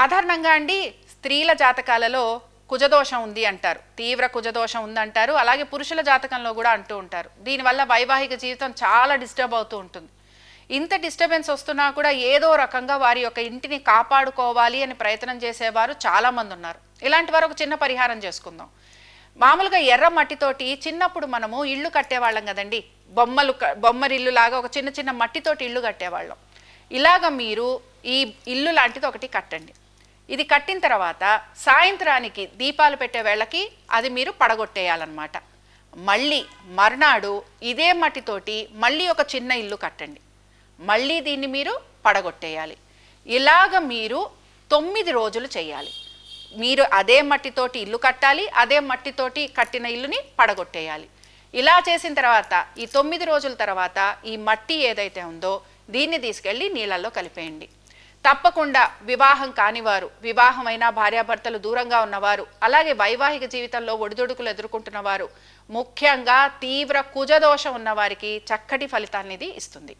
సాధారణంగా అండి స్త్రీల జాతకాలలో కుజదోషం ఉంది అంటారు. తీవ్ర కుజదోషం ఉందంటారు. అలాగే పురుషుల జాతకంలో కూడా అంటూ ఉంటారు. దీనివల్ల వైవాహిక జీవితం చాలా డిస్టర్బ్ అవుతూ ఉంటుంది. ఇంత డిస్టర్బెన్స్ వస్తున్నా కూడా ఏదో రకంగా వారి యొక్క ఇంటిని కాపాడుకోవాలి అని ప్రయత్నం చేసేవారు చాలామంది ఉన్నారు. ఇలాంటి వారు ఒక చిన్న పరిహారం చేసుకుందాం. మామూలుగా ఎర్ర మట్టితోటి చిన్నప్పుడు మనము ఇల్లు కట్టేవాళ్ళం కదండి. బొమ్మలు బొమ్మరిల్లు లాగా ఒక చిన్న చిన్న మట్టితోటి ఇల్లు కట్టేవాళ్ళం. ఇలాగ మీరు ఈ ఇల్లు లాంటిది ఒకటి కట్టండి. ఇది కట్టిన తర్వాత సాయంత్రానికి దీపాలు పెట్టే వేళకి అది మీరు పడగొట్టేయాలన్నమాట. మళ్ళీ మర్నాడు ఇదే మట్టితోటి మళ్ళీ ఒక చిన్న ఇల్లు కట్టండి. మళ్ళీ దీన్ని మీరు పడగొట్టేయాలి. ఇలాగ మీరు తొమ్మిది రోజులు చేయాలి. మీరు అదే మట్టితోటి ఇల్లు కట్టాలి అదే మట్టితోటి కట్టిన ఇల్లుని పడగొట్టేయాలి. ఇలా చేసిన తర్వాత ఈ తొమ్మిది రోజుల తర్వాత ఈ మట్టి ఏదైతే ఉందో దీన్ని తీసుకెళ్ళి నీళ్ళల్లో కలిపేయండి. తప్పకుండా వివాహం కానివారు వివాహమైన భార్యాభర్తలు దూరంగా ఉన్నవారు అలాగే వైవాహిక జీవితంలో ఒడిదుడుకులు ఎదుర్కొంటున్నవారు ముఖ్యంగా తీవ్ర కుజదోషం ఉన్నవారికి చక్కటి ఫలితాన్ని ఇది ఇస్తుంది.